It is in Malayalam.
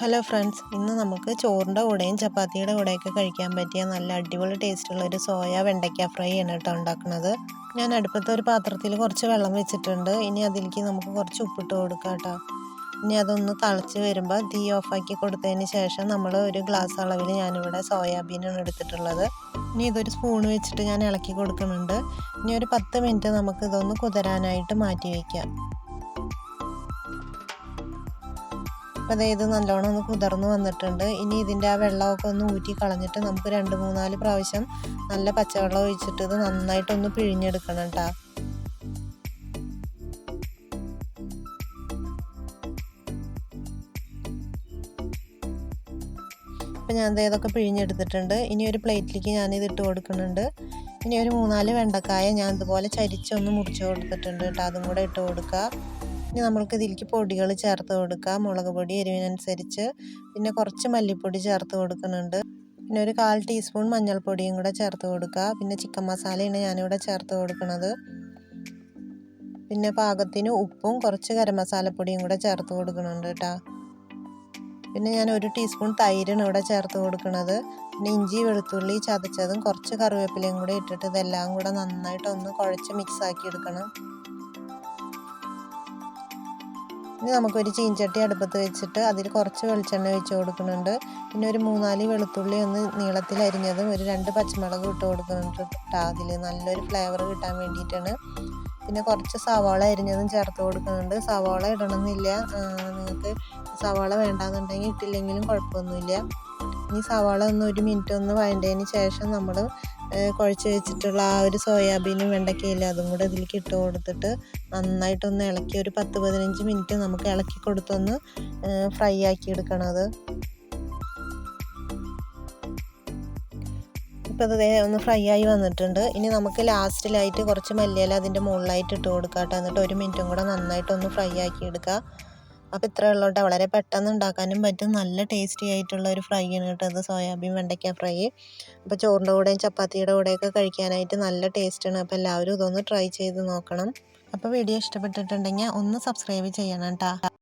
ഹലോ ഫ്രണ്ട്സ് ഇന്ന് നമുക്ക് ചോറിന്റെ കൂടെയും ചപ്പാത്തിയുടെ കൂടെയൊക്കെ കഴിക്കാൻ പറ്റിയ നല്ല അടിപൊളി ടേസ്റ്റുള്ള ഒരു സോയ വെണ്ടയ്ക്ക ഫ്രൈ ആണ് കേട്ടോ ഉണ്ടാക്കുന്നത്. ഞാൻ അടുപ്പത്തെ ഒരു പാത്രത്തിൽ കുറച്ച് വെള്ളം വെച്ചിട്ടുണ്ട്. ഇനി അതിലേക്ക് നമുക്ക് കുറച്ച് ഉപ്പിട്ട് കൊടുക്കാം കേട്ടോ. ഇനി അതൊന്ന് തിളച്ച് വരുമ്പോൾ തീ ഓഫാക്കി കൊടുത്തതിന് ശേഷം നമ്മൾ ഒരു ഗ്ലാസ് അളവിൽ ഞാനിവിടെ സോയാബീനാണ് എടുത്തിട്ടുള്ളത്. ഇനി ഇതൊരു സ്പൂൺ വെച്ചിട്ട് ഞാൻ ഇളക്കി കൊടുക്കുന്നുണ്ട്. ഇനി ഒരു പത്ത് മിനിറ്റ് നമുക്ക് ഇതൊന്ന് കുതിരാനായിട്ട് മാറ്റി വയ്ക്കാം അപ്പോൾ ഇത് നല്ലോണം ഒന്ന് കുതിർന്ന് വന്നിട്ടുണ്ട്. ഇനി ഇതിന്റെ ആ വെള്ളമൊക്കെ ഒന്ന് ഊറ്റി കളഞ്ഞിട്ട് നമുക്ക് രണ്ട് മൂന്നാൽ പ്രാവശ്യം നല്ല പച്ചവെള്ളം ഒഴിച്ചിട്ട് ഇത് നന്നായിട്ടൊന്ന് പിഴിഞ്ഞെടുക്കണം കേട്ടോ അപ്പം ഞാൻ ഇതൊക്കെ പിഴിഞ്ഞെടുത്തിട്ടുണ്ട്. ഇനി ഒരു പ്ലേറ്റിലേക്ക് ഞാനിത് ഇട്ട് കൊടുക്കുന്നുണ്ട്. ഇനി ഒരു മൂന്നാൽ വെണ്ടക്കായ ഞാൻ ഇതുപോലെ ചരിച്ചൊന്ന് മുറിച്ച് കൊടുത്തിട്ടുണ്ട് കേട്ടോ അതും കൂടെ ഇട്ട് കൊടുക്കുക ഇനി നമ്മൾക്ക് ഇതിലേക്ക് പൊടികൾ ചേർത്ത് കൊടുക്കാം. മുളക് പൊടി എരിവിനനുസരിച്ച്. പിന്നെ കുറച്ച് മല്ലിപ്പൊടി ചേർത്ത് കൊടുക്കുന്നുണ്ട്. പിന്നെ ഒരു കാൽ ടീസ്പൂൺ മഞ്ഞൾപ്പൊടിയും കൂടെ ചേർത്ത് കൊടുക്കുക. പിന്നെ ചിക്കൻ മസാലയാണ് ഞാനിവിടെ ചേർത്ത് കൊടുക്കുന്നത്. പിന്നെ പാകത്തിന് ഉപ്പും കുറച്ച് ഗരം മസാലപ്പൊടിയും കൂടെ ചേർത്ത് കൊടുക്കുന്നുണ്ട് കേട്ടോ. പിന്നെ ഞാൻ ഒരു ടീസ്പൂൺ തൈരാണ് ഇവിടെ ചേർത്ത് കൊടുക്കുന്നത്. പിന്നെ ഇഞ്ചി വെളുത്തുള്ളി ചതച്ചതും കുറച്ച് കറിവേപ്പിലയും കൂടെ ഇട്ടിട്ട് ഇതെല്ലാം കൂടെ നന്നായിട്ട് ഒന്ന് കുഴച്ച് മിക്സ് ആക്കി എടുക്കണം. ഇനി നമുക്കൊരു ചീഞ്ചട്ടി അടുപ്പത്ത് വെച്ചിട്ട് അതിൽ കുറച്ച് വെളിച്ചെണ്ണ ഒഴിച്ച് കൊടുക്കുന്നുണ്ട്. പിന്നെ ഒരു മൂന്നാൽ വെളുത്തുള്ളി ഒന്ന് നീളത്തിൽ അരിഞ്ഞതും ഒരു രണ്ട് പച്ചമുളക് ഇട്ട് കൊടുക്കുന്നുണ്ട്. കേട്ടോ അതിൽ നല്ലൊരു ഫ്ലേവർ കിട്ടാൻ വേണ്ടിയിട്ടാണ്. പിന്നെ കുറച്ച് സവാള അരിഞ്ഞതും ചേർത്ത് കൊടുക്കുന്നുണ്ട്. സവാള ഇടണമെന്നില്ല. നിങ്ങൾക്ക് സവാള വേണ്ടാന്നുണ്ടെങ്കിൽ ഇട്ടില്ലെങ്കിലും കുഴപ്പമൊന്നുമില്ല. ഇനി സവാള ഒന്ന് ഒരു മിനിറ്റ് ഒന്ന് വഴണ്ടതിന് ശേഷം നമ്മൾ കുഴച്ച് വെച്ചിട്ടുള്ള ആ ഒരു സോയാബീനും വെണ്ടയ്ക്കയില്ല അതും കൂടെ ഇതിലേക്ക് ഇട്ട് കൊടുത്തിട്ട് നന്നായിട്ടൊന്ന് ഇളക്കി ഒരു പത്ത് പതിനഞ്ച് മിനിറ്റ് നമുക്ക് ഇളക്കി കൊടുത്തൊന്ന് ഫ്രൈ ആക്കി എടുക്കണത് ഇപ്പോൾ അത് ഒന്ന് ഫ്രൈ ആയി വന്നിട്ടുണ്ട്. ഇനി നമുക്ക് ലാസ്റ്റിലായിട്ട് കുറച്ച് മല്ലിയില അതിന്റെ മുകളിലായിട്ട് ഇട്ട് കൊടുക്കാം കേട്ടോ എന്നിട്ട് ഒരു മിനിറ്റും കൂടെ നന്നായിട്ടൊന്ന് ഫ്രൈ ആക്കി എടുക്കുക അപ്പോൾ ഇത്രയേ ഉള്ളൂ വളരെ പെട്ടെന്ന് ഉണ്ടാക്കാനും പറ്റും. നല്ല ടേസ്റ്റി ആയിട്ടുള്ള ഒരു ഫ്രൈ ആണ് കേട്ടോ അത് സോയാബീൻ വെണ്ടയ്ക്ക ഫ്രൈ അപ്പോൾ ചോറിന്റെ കൂടെയും ചപ്പാത്തിയുടെ കൂടെയൊക്കെ കഴിക്കാനായിട്ട് നല്ല ടേസ്റ്റാണ് അപ്പോൾ എല്ലാവരും ഇതൊന്ന് ട്രൈ ചെയ്ത് നോക്കണം. അപ്പോൾ വീഡിയോ ഇഷ്ടപ്പെട്ടിട്ടുണ്ടെങ്കിൽ ഒന്ന് സബ്സ്ക്രൈബ് ചെയ്യണം കേട്ടോ.